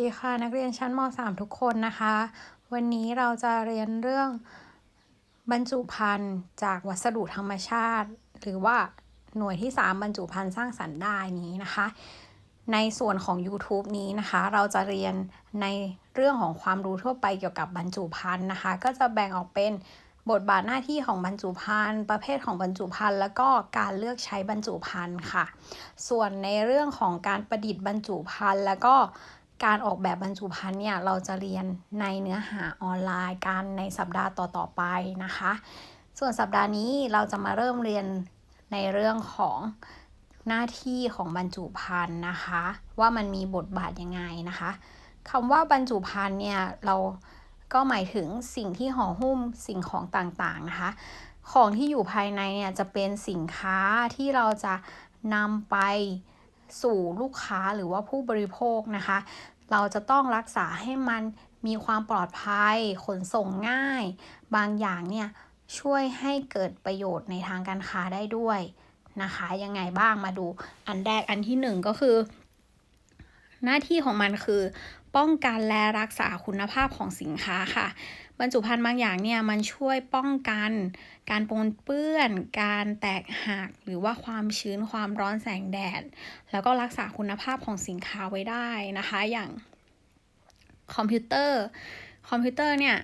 สวัสดีค่ะนักเรียนชั้นม .3 ทุกคนนะคะ วันนี้เราจะเรียนเรื่องบรรจุภัณฑ์จากวัสดุธรรมชาติ หรือว่าหน่วยที่ 3 บรรจุภัณฑ์สร้างสรรค์ได้นี้นะคะ ในส่วนของ YouTube นี้นะคะ เราจะเรียนในเรื่องของความรู้ทั่วไปเกี่ยวกับบรรจุภัณฑ์นะคะ ก็จะแบ่งออกเป็นบทบาทหน้าที่ของบรรจุภัณฑ์ ประเภทของบรรจุภัณฑ์ แล้วก็การเลือกใช้บรรจุภัณฑ์ค่ะ ส่วนในเรื่องของการประดิษฐ์บรรจุภัณฑ์แล้วก็ การออกแบบบรรจุภัณฑ์เนี่ยเราจะเรียนในเนื้อหาออนไลน์กันในสัปดาห์ต่อๆไปนะคะ ส่วนสัปดาห์นี้เราจะมาเริ่มเรียนในเรื่องของหน้าที่ของบรรจุภัณฑ์นะคะ ว่ามันมีบทบาทยังไงนะคะคำว่าบรรจุภัณฑ์เนี่ยเราก็หมายถึงสิ่งที่ห่อหุ้มสิ่งของต่างๆนะคะ ของที่อยู่ภายในเนี่ยจะเป็นสินค้าที่เราจะนำไปสู่ลูกค้าหรือว่าผู้บริโภคนะคะ เราจะต้องรักษาให้มันมีความปลอดภัย ขนส่งง่าย บางอย่างเนี่ยช่วยให้เกิดประโยชน์ในทางการค้าได้ด้วยนะคะ ยังไงบ้างมาดู อันแรกอันที่หนึ่งก็คือ หน้าที่ของมันคือ ป้องกันและรักษาคุณภาพของสินค้าค่ะ บรรจุภัณฑ์บางอย่างเนี่ยมันช่วยป้องกัน การปนเปื้อน การแตกหัก หรือว่าความชื้นความร้อนแสงแดด แล้วก็รักษาคุณภาพของสินค้าไว้ได้นะคะ อย่างคอมพิวเตอร์ คอมพิวเตอร์เนี่ย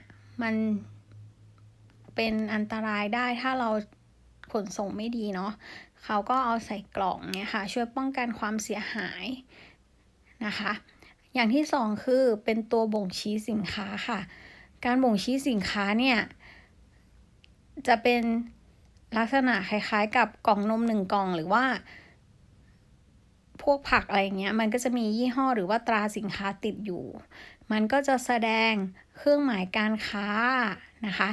มันเป็นอันตรายได้ถ้าเราขนส่งไม่ดีเนาะเขาก็เอาใส่กล่องเนี่ยค่ะ ช่วยป้องกันความเสียหายนะคะ อย่างที่สองคือเป็นตัวบ่งชี้สินค้าค่ะ การบ่งชี้สินค้าเนี่ยจะเป็นลักษณะคล้ายๆ กับกล่องนมหนึ่งกล่องหรือว่า พวกผักอะไรเงี้ยมันก็จะมียี่ห้อหรือว่าตราสินค้าติดอยู่ มันก็จะแสดงเครื่องหมายการค้านะคะ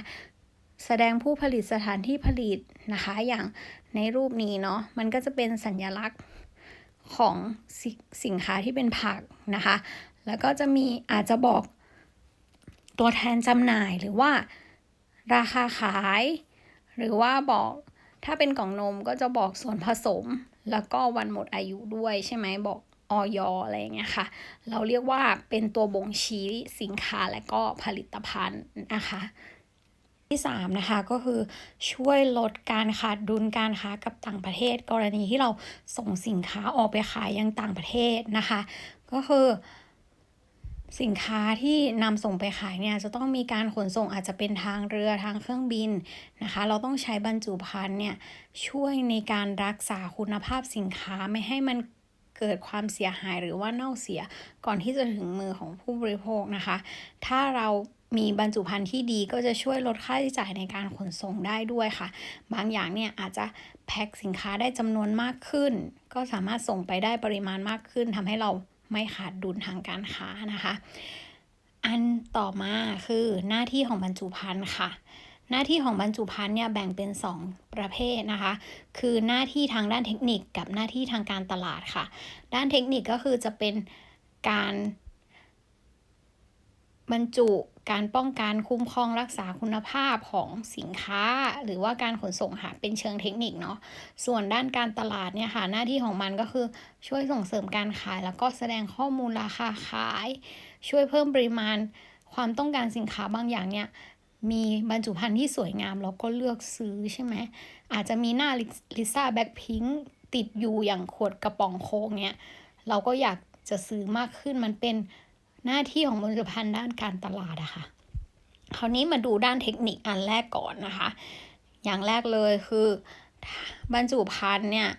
แสดงผู้ผลิตสถานที่ผลิตนะคะอย่างในรูปนี้เนาะมันก็จะเป็นสัญลักษณ์ของสสินค้าที่เป็นผักนะคะ แล้วก็จะมีอาจจะบอก ตัวแทนจำหน่ายหรือว่าราคาขาย หรือว่าบอกถ้าเป็นกล่องนมก็จะบอกส่วนผสม แล้วก็วันหมดอายุด้วยใช่ไหมบอกออยอะไรเงี้ยค่ะ เราเรียกว่าเป็นตัวบ่งชี้สินค้าและก็ผลิตภัณฑ์นะคะ ที่3นะคะก็คือช่วยลดการขาดดุลการค้ากับต่างประเทศ กรณีที่เราส่งสินค้าออกไปขายยังต่างประเทศนะคะ ก็คือ สินค้าที่นำส่งไปขายเนี่ยจะต้องมีการขนส่งอาจจะเป็นทางเรือทางเครื่องบินนะคะ เราต้องใช้บรรจุภัณฑ์เนี่ยช่วยในการรักษาคุณภาพสินค้าไม่ให้มันเกิดความเสียหายหรือว่าเน่าเสียก่อนที่จะถึงมือของผู้บริโภคนะคะ ถ้าเรามีบรรจุภัณฑ์ที่ดีก็จะช่วยลดค่าใช้จ่ายในการขนส่งได้ด้วยค่ะ บางอย่างเนี่ยอาจจะแพ็คสินค้าได้จำนวนมากขึ้น ก็สามารถส่งไปได้ปริมาณมากขึ้นทำให้เรา ไม่ขาดดุลทางการค้านะคะ อันต่อมาคือหน้าที่ของบรรจุภัณฑ์ค่ะ หน้าที่ของบรรจุภัณฑ์เนี่ยแบ่งเป็น 2 ประเภทนะคะ คือหน้าที่ทางด้านเทคนิคกับหน้าที่ทางการตลาดค่ะ ด้านเทคนิคก็คือจะเป็นการบรรจุ การป้องกันคุ้มครองรักษาคุณภาพของสินค้า หรือว่าการขนส่งค่ะเป็นเชิงเทคนิคเนาะส่วนด้านการตลาดเนี่ยค่ะหน้าที่ของมันก็คือช่วยส่งเสริมการขาย แล้วก็แสดงข้อมูลราคาขาย ช่วยเพิ่มปริมาณความต้องการสินค้าบางอย่างเนี่ยมีบรรจุภัณฑ์ที่สวยงามแล้วก็เลือกซื้อใช่ไหมอาจจะมีหน้าลิซ่าแบ็คพิงติดอยู่อย่างขวดกระป๋องโค้กเนี่ยเราก็อยากจะซื้อมากขึ้นมันเป็น หน้าที่ของบรรจุภัณฑ์ด้านการตลาดอะคะ่ะ คราวนี้มาดูด้านเทคนิคอันแรกก่อนนะคะ อย่างแรกเลยคือบรรจุภัณฑ์เนี่ย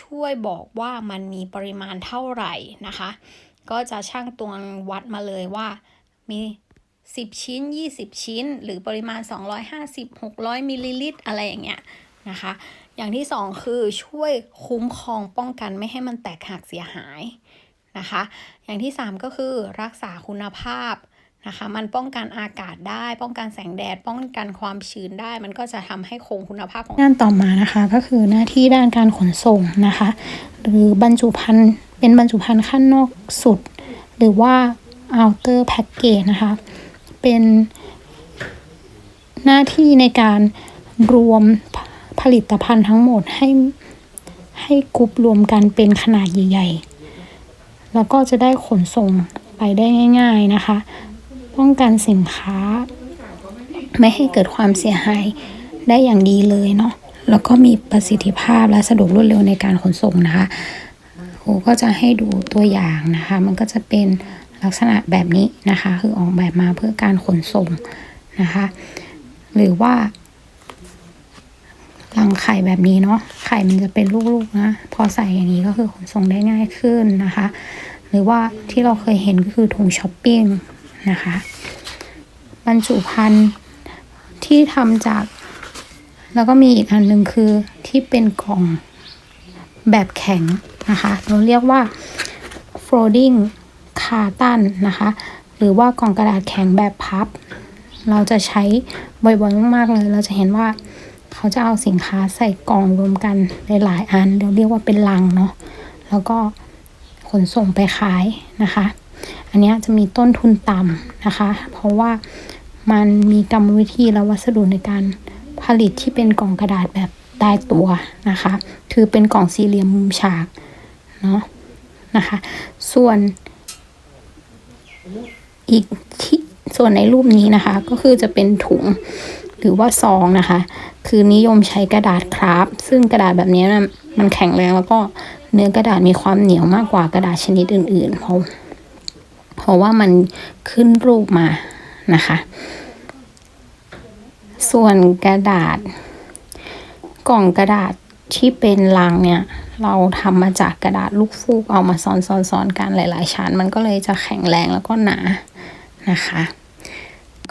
ช่วยบอกว่ามันมีปริมาณเท่าไหร่นะคะ ก็จะช่างตวงวัดมาเลยว่ามี 10 ชิ้น 20 ชิ้น หรือปริมาณ 250 600มิลลิลิตรอะไรอย่างเงี้ยนะคะ อย่างที่สองคือช่วยคุ้มครองป้องกันไม่ให้มันแตกหักเสียหาย นะคะ อย่างที่ 3 ก็คือรักษาคุณภาพนะคะ มันป้องกันอากาศได้ ป้องกันแสงแดด ป้องกันความชื้นได้ มันก็จะทำให้คงคุณภาพของงานต่อมานะคะ ก็คือหน้าที่ด้านการขนส่งนะคะ หรือบรรจุภัณฑ์เป็นบรรจุภัณฑ์ขั้นนอกสุด หรือว่า outer package นะคะ เป็นหน้าที่ในการรวมผลิตภัณฑ์ทั้งหมดให้ให้กรุ๊ปรวมกันเป็นขนาดใหญ่ๆ แล้วก็จะได้ขนส่งไปได้ง่าย ๆนะคะ ป้องกันสินค้า ไม่ให้เกิดความเสียหายได้อย่างดีเลยเนาะแล้วก็มีประสิทธิภาพและสะดวกรวดเร็วในการขนส่งนะคะครูก็จะให้ดูตัวอย่างนะคะ มันก็จะเป็นลักษณะแบบนี้นะคะ คือออกแบบมาเพื่อการขนส่งนะคะ หรือว่า รังไข่แบบนี้เนาะไข่มันจะเป็นลูกๆนะพอใส่อย่างนี้ก็คือขนส่งได้ง่ายขึ้นนะคะ หรือว่าที่เราเคยเห็นก็คือถุงช้อปปิ้งนะคะบรรจุภัณฑ์ที่ทำจาก แล้วก็มีอีกอันหนึ่งคือที่เป็นกล่องแบบแข็งนะคะ เราเรียกว่า folding carton นะคะ หรือว่ากล่องกระดาษแข็งแบบพับ เราจะใช้บ่อยๆมากๆเลย เราจะเห็นว่า เขาจะเอาสินค้าใส่กล่องรวมกันหลายๆอันเราเรียกว่าเป็นลังเนาะแล้วก็ขนส่งไปขายนะคะ อันเนี้ยจะมีต้นทุนต่ำนะคะ เพราะว่ามันมีกรรมวิธีและวัสดุในการผลิตที่เป็นกล่องกระดาษแบบตายตัวนะคะ คือเป็นกล่องสี่เหลี่ยมมุมฉากเนาะนะคะ ส่วนอีกที่ส่วนในรูปนี้นะคะ ก็คือจะเป็นถุง หรือว่าซองนะคะ คือนิยมใช้กระดาษคราฟซึ่งกระดาษแบบนี้นะมันแข็งแรงแล้วก็เนื้อกระดาษมีความเหนียวมากกว่ากระดาษชนิดอื่นๆ เพราะเพราะว่ามันขึ้นรูปมานะคะ ส่วนกระดาษ กล่องกระดาษที่เป็นลังเนี่ย เราทำมาจากกระดาษลูกฟูกเอามาซ้อนๆๆกันหลาย ๆ ชั้น มันก็เลยจะแข็งแรงแล้วก็หนานะคะ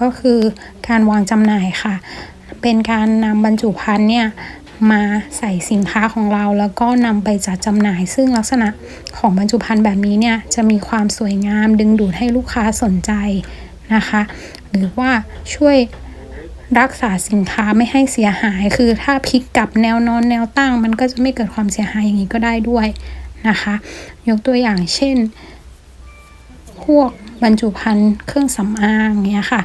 ก็คือการวางจำหน่ายค่ะ เป็นการนำบรรจุภัณฑ์เนี่ยมาใส่สินค้าของเราแล้วก็นำไปจัดจำหน่าย ซึ่งลักษณะของบรรจุภัณฑ์แบบนี้เนี่ยจะมีความสวยงามดึงดูดให้ลูกค้าสนใจนะคะ หรือว่าช่วยรักษาสินค้าไม่ให้เสียหาย คือถ้าพลิกกลับแนวนอนแนวตั้ง มันก็จะไม่เกิดความเสียหายอย่างนี้ก็ได้ด้วยนะคะ ยกตัวอย่างเช่น พวกบรรจุภัณฑ์เครื่องสำอางเนี้ยค่ะ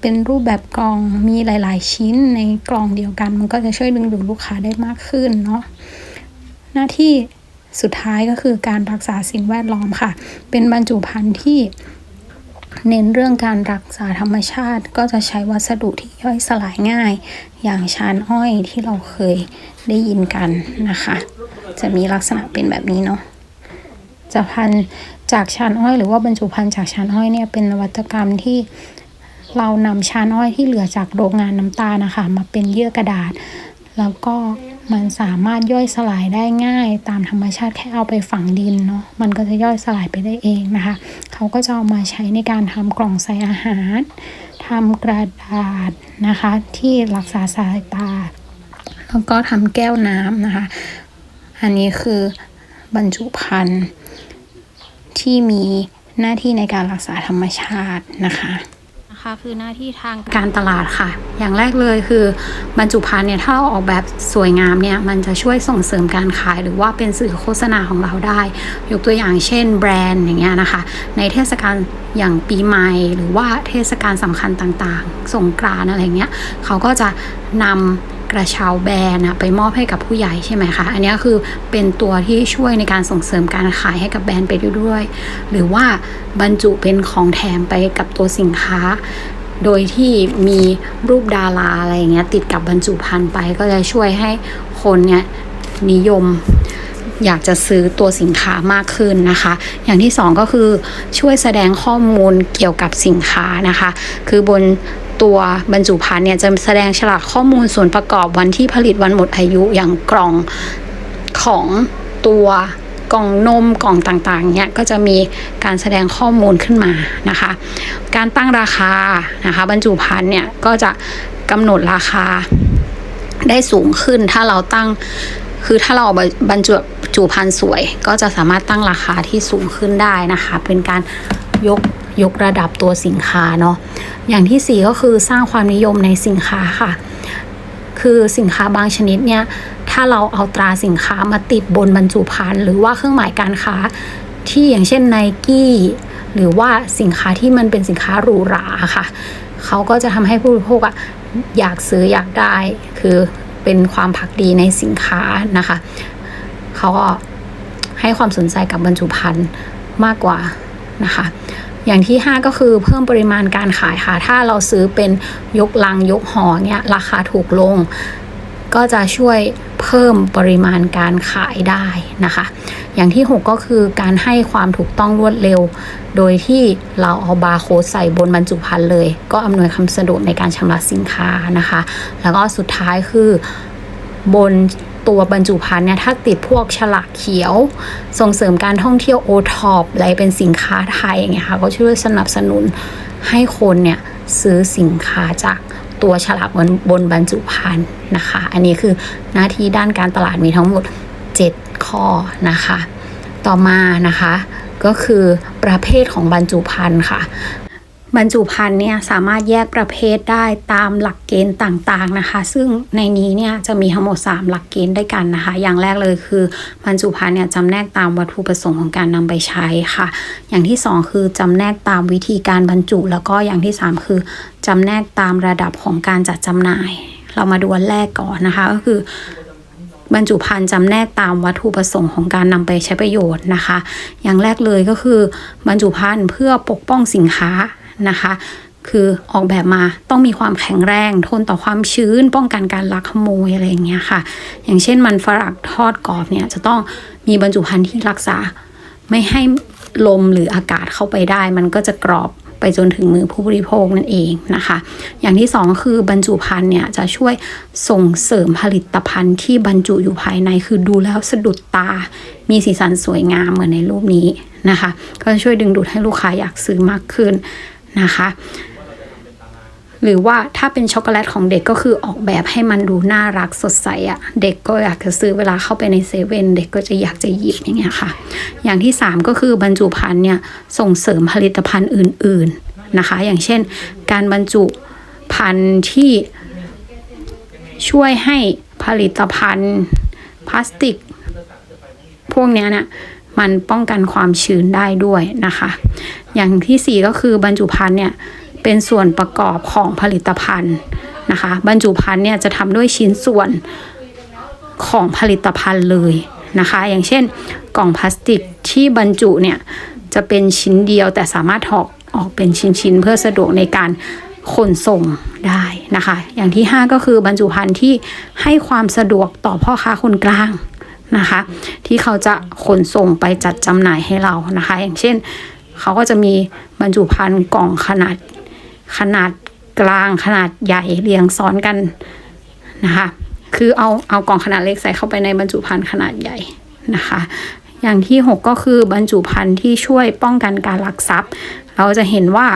เป็นรูปแบบกล่องมีหลาย ๆ ชิ้นในกล่องเดียวกัน มันก็จะช่วยดึงดูดลูกค้าได้มากขึ้นเนาะหน้าที่สุดท้ายก็คือการรักษาสิ่งแวดล้อมค่ะ เป็นบรรจุภัณฑ์ที่เน้นเรื่องการรักษาธรรมชาติก็จะใช้วัสดุที่ย่อยสลายง่าย อย่างชานอ้อยที่เราเคยได้ยินกันนะคะ จะมีลักษณะเป็นแบบนี้เนาะจะพัน จากชานอ้อยหรือว่าบรรจุภัณฑ์จากชานอ้อยเนี่ยเป็นนวัตกรรมที่เรานำชานอ้อยที่เหลือจากโรงงานน้ำตาลนะคะมาเป็นเยื่อกระดาษ แล้วก็มันสามารถย่อยสลายได้ง่าย ตามธรรมชาติแค่เอาไปฝังดินเนาะมันก็จะย่อยสลายไปได้เองนะคะ เขาก็จะเอามาใช้ในการทำกล่องใส่อาหารทำกระดาษนะคะ ที่รักษาสายตา แล้วก็ทำแก้วน้ำนะคะ อันนี้คือบรรจุภัณฑ์ ที่มีหน้าที่ในการรักษาธรรมชาตินะคะนะคะคือหน้าที่ทางการตลาดค่ะ อย่างแรกเลยคือบรรจุภัณฑ์เนี่ยถ้าเราออกแบบสวยงามเนี่ยมันจะช่วยส่งเสริมการขาย หรือว่าเป็นสื่อโฆษณาของเราได้ ยกตัวอย่างเช่นแบรนด์อย่างเงี้ยนะคะ ในเทศกาลอย่างปีใหม่หรือว่าเทศกาลสำคัญต่างๆ สงกรานต์อะไรเงี้ยเขาก็จะนำ กระเช้าแบรนด์ไปมอบให้กับผู้ใหญ่ใช่ไหมคะอันนี้คือเป็นตัวที่ช่วยในการส่งเสริมการขายให้กับแบรนด์ไปด้วย หรือว่าบรรจุเป็นของแถมไปกับตัวสินค้า โดยที่มีรูปดาราอะไรอย่างเงี้ยติดกับบรรจุภัณฑ์ไปก็จะช่วยให้คนเนี่ยนิยมอยากจะซื้อตัวสินค้ามากขึ้นนะคะ อย่างที่สองก็คือช่วยแสดงข้อมูลเกี่ยวกับสินค้านะคะ คือบน ตัวบรรจุภัณฑ์เนี่ยจะแสดงฉลากข้อมูลส่วนประกอบวันที่ผลิตวันหมดอายุอย่างกล่องของตัวกล่องนมกล่องต่างๆเนี่ยก็จะมีการแสดงข้อมูลขึ้นมานะคะ การตั้งราคานะคะบรรจุภัณฑ์เนี่ยก็จะกำหนดราคาได้สูงขึ้นถ้าเราตั้งคือถ้าเราบรรจุจุภัณฑ์สวย ก็จะสามารถตั้งราคาที่สูงขึ้นได้นะคะ เป็นการยกยกระดับตัวสินค้าเนาะ อย่างที่สี่ก็คือสร้างความนิยมในสินค้าค่ะ คือสินค้าบางชนิดเนี่ย ถ้าเราเอาตราสินค้ามาติดบนบรรจุภัณฑ์หรือว่าเครื่องหมายการค้าที่อย่างเช่นไนกี้หรือว่าสินค้าที่มันเป็นสินค้าหรูหราค่ะ เขาก็จะทำให้ผู้บริโภคอะอยากซื้ออยากได้ คือเป็นความผักดีในสินค้านะคะ เขาก็ให้ความสนใจกับบรรจุภัณฑ์มากกว่านะคะ อย่างที่ 5 ก็คือเพิ่มปริมาณการขายค่ะ ถ้าเราซื้อเป็นยกลังยกห่อเนี่ยราคาถูกลง ก็จะช่วยเพิ่มปริมาณการขายได้นะคะ อย่างที่ 6 ก็คือการให้ความถูกต้องรวดเร็ว โดยที่เราเอาบาร์โค้ดใส่บนบรรจุภัณฑ์เลย ก็อำนวยความสะดวกในการชำระสินค้านะคะ แล้วก็สุดท้ายคือบน ตัวบรรจุภัณฑ์เนี่ยถ้าติดพวกฉลากเขียว ส่งเสริมการท่องเที่ยวโอท็อปอะไรเป็นสินค้าไทยอย่างเงี้ยค่ะก็ช่วยสนับสนุนให้คนเนี่ยซื้อสินค้าจากตัวฉลากบนบนบรรจุภัณฑ์นะคะ อันนี้คือหน้าที่ด้านการตลาดมีทั้งหมด 7 ข้อนะคะ ต่อมานะคะก็คือประเภทของบรรจุภัณฑ์ค่ะ บรรจุภัณฑ์เนี่ยสามารถแยกประเภทได้ตามหลักเกณฑ์ต่างๆนะคะ ซึ่งในนี้เนี่ยจะมีทั้งหมด 3 หลักเกณฑ์ด้วยกันนะคะ อย่างแรกเลยคือบรรจุภัณฑ์เนี่ยจำแนกตามวัตถุประสงค์ของการนำไปใช้ค่ะ อย่างที่ 2 คือจำแนกตามวิธีการบรรจุ แล้วก็อย่างที่ 3 คือจำแนกตามระดับของการจัดจำหน่าย เรามาดูอันแรกก่อนนะคะก็คือบรรจุภัณฑ์จำแนกตามวัตถุประสงค์ของการนำไปใช้ประโยชน์นะคะ อย่างแรกเลยก็คือบรรจุภัณฑ์เพื่อปกป้องสินค้า นะคะ คือออกแบบมาต้องมีความแข็งแรงทนต่อความชื้น ป้องกันการลักขโมยอะไรอย่างเงี้ยค่ะ อย่างเช่นมันฝรั่งทอดกรอบเนี่ยจะต้องมีบรรจุภัณฑ์ที่รักษา ไม่ให้ลมหรืออากาศเข้าไปได้ มันก็จะกรอบไปจนถึงมือผู้บริโภคนั่นเองนะคะ อย่างที่สองคือบรรจุภัณฑ์เนี่ยจะช่วยส่งเสริมผลิตภัณฑ์ที่บรรจุอยู่ภายในคือดูแล้วสะดุดตา มีสีสันสวยงามเหมือนในรูปนี้นะคะ ก็จะช่วยดึงดูดให้ลูกค้าอยากซื้อมากขึ้น นะคะหรือว่าถ้าเป็นช็อกโกแลตของเด็กก็คือออกแบบให้มันดูน่ารักสดใสอะ่ะ เด็กก็อยากจะซื้อเวลาเข้าไปในเซเว่นเด็กก็จะอยากจะหยิบอย่างเงี้ยค่ะ อย่างที่ 3 ก็คือบรรจุภัณฑ์เนี่ยส่งเสริมผลิตภัณฑ์อื่นๆนะคะ อย่างเช่น การบรรจุภัณฑ์ที่ช่วยให้ผลิตภัณฑ์พลาสติก พวกเนี้ยเนี่ยมันป้องกันความชื้นได้ด้วยนะคะ อย่างที่ 4 ก็คือบรรจุภัณฑ์เนี่ยเป็นส่วนประกอบของผลิตภัณฑ์นะคะ บรรจุภัณฑ์เนี่ยจะทำด้วยชิ้นส่วนของผลิตภัณฑ์เลยนะคะ อย่างเช่น กล่องพลาสติกที่บรรจุเนี่ยจะเป็นชิ้นเดียวแต่สามารถถอกออกเป็นชิ้นๆเพื่อสะดวกในการขนส่งได้นะคะ อย่างที่ 5 ก็คือบรรจุภัณฑ์ที่ให้ความสะดวกต่อพ่อค้าคนกลางนะคะ ที่เขาจะขนส่งไปจัดจำหน่ายให้เรานะคะ อย่างเช่น เขาก็จะมีบรรจุภัณฑ์กล่องขนาดขนาดกลางขนาดใหญ่เรียงซ้อนกันนะคะ คือเอาเอากล่องขนาดเล็กใส่เข้าไปในบรรจุภัณฑ์ขนาดใหญ่นะคะ อย่างที่ 6 ก็คือบรรจุภัณฑ์ที่ช่วยป้องกันการลักทรัพย์ เราจะเห็นว่า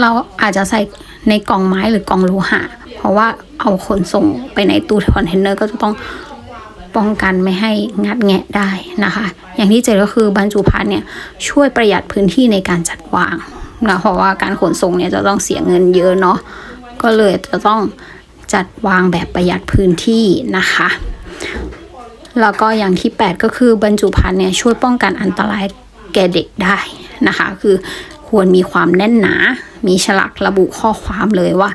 เราอาจจะใส่ในกล่องไม้หรือกล่องโลหะ เพราะว่าเอาขนส่งไปในตู้คอนเทนเนอร์ก็จะต้อง ป้องกันไม่ให้งัดแงะได้นะคะ อย่างที่เจ็ดก็คือบรรจุภัณฑ์เนี่ยช่วยประหยัดพื้นที่ในการจัดวางนะเพราะว่าการขนส่งเนี่ยจะต้องเสียเงินเยอะเนาะก็เลยจะต้องจัดวางแบบประหยัดพื้นที่นะคะแล้วก็อย่างที่ 8 ก็คือบรรจุภัณฑ์เนี่ยช่วยป้องกันอันตรายแก่เด็กได้นะคะ คือควรมีความแน่นหนา มีฉลากระบุข้อความเลยว่า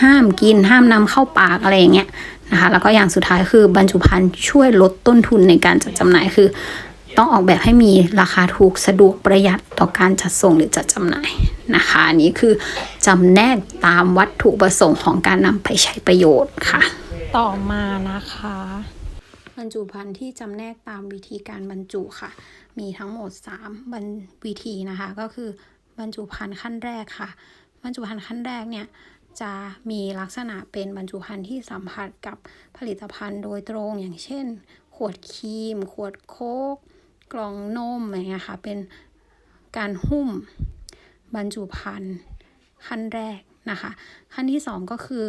ห้ามกินห้ามนำเข้าปากอะไรอย่างเงี้ย นะคะแล้วก็อย่างสุดท้ายคือบรรจุภัณฑ์ช่วยลดต้นทุนในการจัดจำหน่ายคือ ต้องออกแบบให้มีราคาถูกสะดวกประหยัดต่อการจัดส่งหรือจัดจำหน่ายนะคะอันนี้คือจำแนกตามวัตถุประสงค์ของการนำไปใช้ประโยชน์ค่ะ ต่อมานะคะบรรจุภัณฑ์ที่จำแนกตามวิธีการบรรจุค่ะ มีทั้งหมด 3 บรรวิธีนะคะ ก็คือบรรจุภัณฑ์ขั้นแรกค่ะ บรรจุภัณฑ์ขั้นแรกเนี่ย จะมีลักษณะเป็นบรรจุภัณฑ์ที่สัมผัสกับผลิตภัณฑ์โดยตรงอย่างเช่น ขวดครีม ขวดโค้กกล่องนมอะไรเงี้ยค่ะเป็นการหุ้มบรรจุภัณฑ์ขั้นแรกนะคะ ขั้นที่ 2 ก็คือ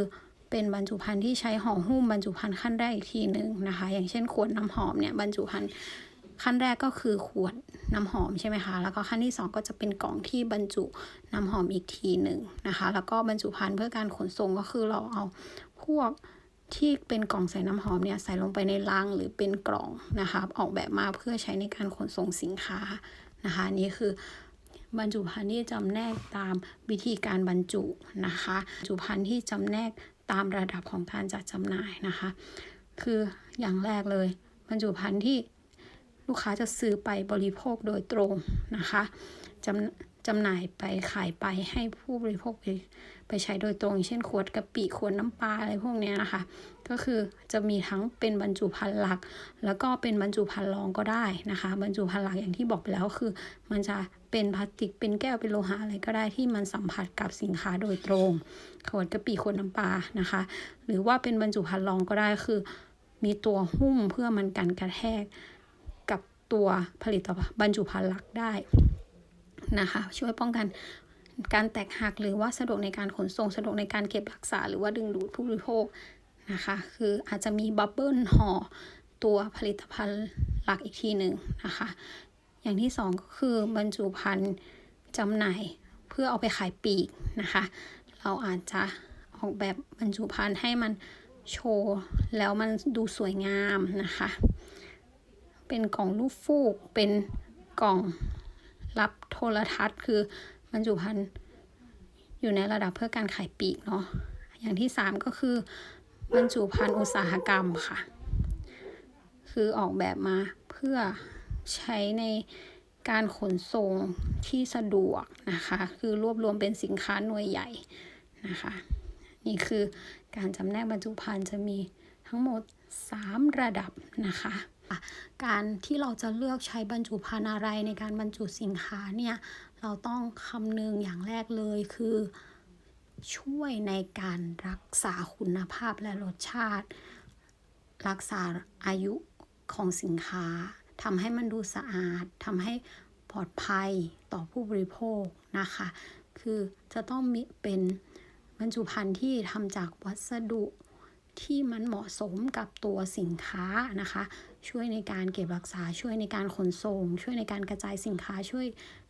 เป็นบรรจุภัณฑ์ที่ใช้ห่อหุ้มบรรจุภัณฑ์ขั้นแรกอีกทีหนึ่งนะคะ อย่างเช่นขวดน้ำหอมเนี่ยบรรจุภัณฑ์ ขั้นแรกก็คือขวดน้ำหอมใช่ไหมคะ แล้วก็ขั้นที่ 2 ก็จะเป็นกล่องที่บรรจุน้ำหอมอีกทีหนึ่งนะคะ แล้วก็บรรจุภัณฑ์เพื่อการขนส่งก็คือเราเอาพวกที่เป็นกล่องใส่น้ำหอมเนี่ยใส่ลงไปในลังหรือเป็นกล่องนะคะ ออกแบบมาเพื่อใช้ในการขนส่งสินค้านะคะนี่คือบรรจุภัณฑ์ที่จำแนกตามวิธีการบรรจุนะคะบรรจุภัณฑ์ที่จำแนกตามระดับของการจัดจำหน่ายนะคะ คืออย่างแรกเลย บรรจุภัณฑ์ที่ ลูกค้าจะซื้อไปบริโภคโดยตรงนะคะจำจำหน่ายไปขายไปให้ผู้บริโภคไปไปใช้โดยตรงอย่างเช่นขวดกะปิขวดน้ำปลาอะไรพวกนี้นะคะ ก็คือจะมีทั้งเป็นบรรจุภัณฑ์หลัก แล้วก็เป็นบรรจุภัณฑ์รองก็ได้นะคะ บรรจุภัณฑ์หลักอย่างที่บอกไปแล้วคือ มันจะเป็นพลาสติกเป็นแก้วเป็นโลหะอะไรก็ได้ที่มันสัมผัสกับสินค้าโดยตรง ขวดกะปิขวดน้ำปลานะคะ หรือว่าเป็นบรรจุภัณฑ์รองก็ได้คือ มีตัวหุ้มเพื่อมันกันกระแทก ตัวผลิตภัณฑ์บรรจุภัณฑ์หลักได้นะคะช่วยป้องกันการแตกหักหรือว่าสะดวกในการขนส่งสะดวกในการเก็บรักษา หรือว่าดึงดูดผู้บริโภคนะคะคืออาจจะมีบับเบิลห่อตัวผลิตภัณฑ์หลักอีกทีหนึ่งนะคะอย่างที่สองก็คือบรรจุภัณฑ์จำหน่ายเพื่อเอาไปขายปีกนะคะเราอาจจะออกแบบบรรจุภัณฑ์ให้มันโชว์ แล้วมันดูสวยงามนะคะ เป็นกล่องลูกฟูก เป็นกล่องรับโทรทัศน์ คือบรรจุภัณฑ์อยู่ในระดับเพื่อการขายปลีกเนาะ อย่างที่สามก็คือบรรจุภัณฑ์อุตสาหกรรมค่ะ คือออกแบบมาเพื่อใช้ในการขนส่งที่สะดวกนะคะ คือรวบรวมเป็นสินค้าหน่วยใหญ่นะคะ นี่คือการจำแนกบรรจุภัณฑ์จะมีทั้งหมด 3 ระดับนะคะ การที่เราจะเลือกใช้บรรจุภัณฑ์อะไรในการบรรจุสินค้าเนี่ยเราต้องคำนึงอย่างแรกเลยคือ ช่วยในการรักษาคุณภาพและรสชาติ รักษาอายุของสินค้าทำให้มันดูสะอาดทำให้ปลอดภัยต่อผู้บริโภคนะคะ คือจะต้องมีเป็นบรรจุภัณฑ์ที่ทำจากวัสดุที่มันเหมาะสมกับตัวสินค้านะคะ ช่วยในการเก็บรักษาช่วยในการขนส่ง ช่วยในการกระจายสินค้าช่วย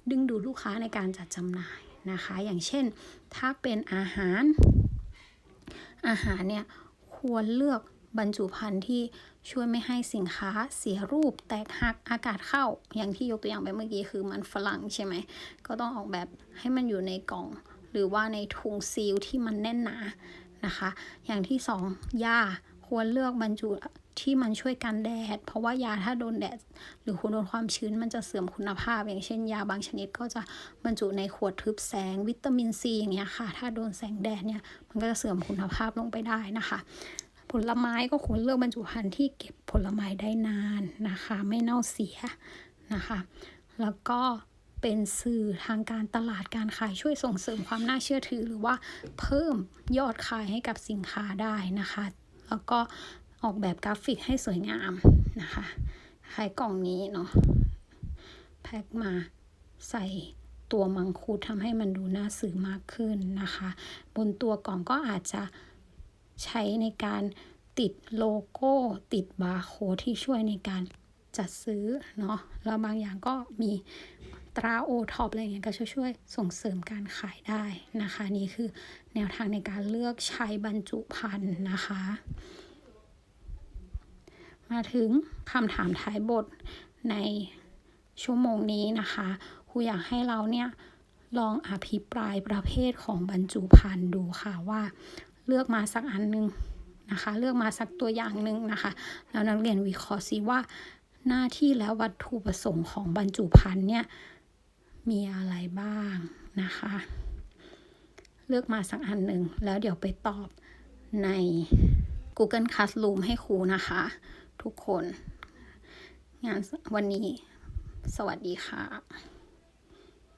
ดึงดูดลูกค้าในการจัดจำหน่ายนะคะ อย่างเช่น ถ้าเป็นอาหาร อาหารเนี่ยควรเลือกบรรจุภัณฑ์ที่ช่วยไม่ให้สินค้าเสียรูปแตกหักอากาศเข้า อย่างที่ยกตัวอย่างไปเมื่อกี้คือมันฝรั่งใช่ไหม ก็ต้องออกแบบให้มันอยู่ในกล่อง หรือว่าในถุงซีลที่มันแน่นหนานะคะ อย่างที่สองยาควรเลือกบรรจุ ที่มันช่วยกันแดด เพราะว่ายาถ้าโดนแดด หรือคุณโดนความชื้นมันจะเสื่อมคุณภาพ อย่างเช่นยาบางชนิดก็จะบรรจุในขวดทึบแสงวิตามินซีอย่างเงี้ยค่ะ ถ้าโดนแสงแดดเนี่ยมันก็จะเสื่อมคุณภาพลงไปได้นะคะ ผลไม้ก็ควรเลือกบรรจุภัณฑ์ที่เก็บผลไม้ได้นานนะคะ ไม่เน่าเสียนะคะ แล้วก็เป็นสื่อทางการตลาดการขายช่วยส่งเสริมความน่าเชื่อถือ หรือว่าเพิ่มยอดขายให้กับสินค้าได้นะคะ แล้วก็ ออกแบบกราฟิกให้สวยงามนะคะคล้ายกล่องนี้เนาะแพ็คมาใส่ตัวมังคุดทำให้มันดูน่าซื้อมากขึ้นนะคะ บนตัวกล่องก็อาจจะใช้ในการติดโลโก้ติดบาร์โค้ดที่ช่วยในการจัดซื้อเนาะแล้วบางอย่างก็มีตราโอท็อปอะไรอย่างเงี้ยก็ช่วยๆส่งเสริมการขายได้นะคะ นี่คือแนวทางในการเลือกใช้บรรจุภัณฑ์นะคะ มาถึงคำถามท้ายบทในชั่วโมงนี้นะคะครูอยากให้เราเนี่ยลองอภิปรายประเภทของบรรจุภัณฑ์ดูค่ะว่าเลือกมาสักอันหนึ่งนะคะ เลือกมาสักตัวอย่างหนึ่งนะคะ แล้วนักเรียนวิเคราะห์ซิว่าหน้าที่และวัตถุประสงค์ของบรรจุภัณฑ์เนี่ยมีอะไรบ้างนะคะ เลือกมาสักอันหนึ่งแล้วเดี๋ยวไปตอบใน Google Classroom ให้ครูนะคะ ทุกคน งานวันนี้สวัสดีค่ะ